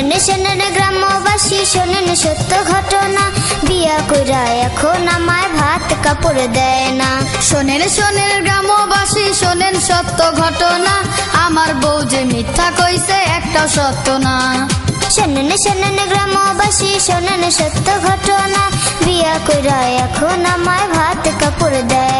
শোনেন শোনেন গ্রামবাসী শোনেন সত্য ঘটনা। বিয়া কইরা এখন আমায় ভাত কাপড় দেয় না। শোনেন শোনেন গ্রামবাসী শোনেন সত্য ঘটনা। আমার বউ যে মিথ্যা কইছে একটা সত্য না। শোনেন শোনেন গ্রামবাসী শোনেন সত্য ঘটনা। বিয়া কইরা এখন আমায় ভাত কাপড় দেয়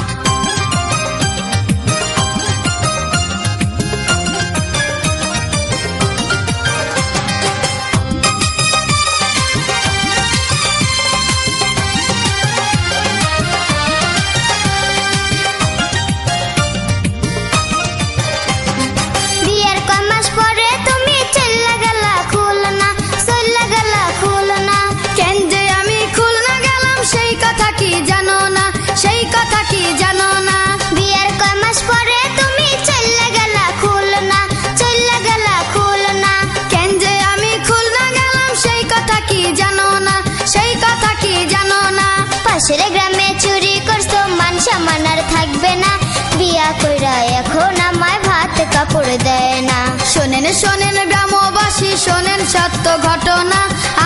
পাশের গ্রামে চুরি করছ, মান সামান আর থাকবে না। বিয়া কইরা এখন আমায় ভাত কাপড় দেয় না। শোনেন শোনেন গ্রামবাসী, শোনেন সত্য ঘটনা।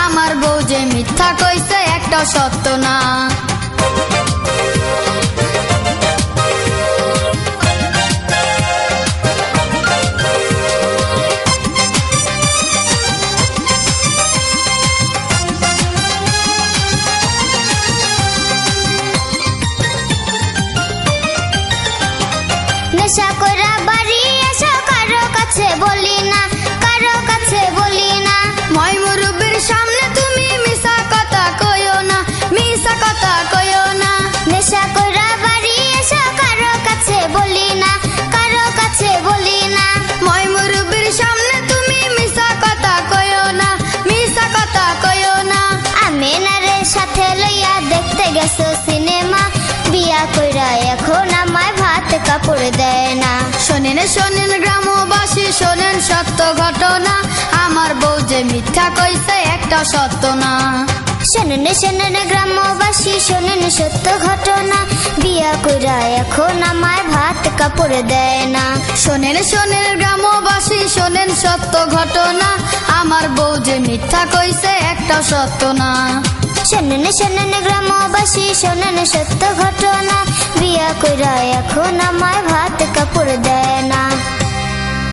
আমার বউ যে মিথ্যা কইছে, একটা সত্য না। নেশা কইরা বাড়ি এসো কারও কাছে বলি না। কাপড় দেয় না। শোনেন শোনেন গ্রামবাসী, শোনেন সত্য ঘটনা। আমার বউ যে মিথ্যা কইছে, একটা সত্য না। শোনেন শোনেন গ্রামবাসী, শোনেন সত্য ঘটনা। বিয়া কইরা এখন আমায় ভাত কাপড় দেয় না। শোনেন শোনেন গ্রামবাসী, শোনেন সত্য ঘটনা। আমার বউ যে মিথ্যা কইছে, একটা সত্য না। শোনেন শোনেন গ্রামবাসী শোনেন সত্য ঘটনা। বিয়া কইরা এখন আমায় ভাত কাপড় দেয় না।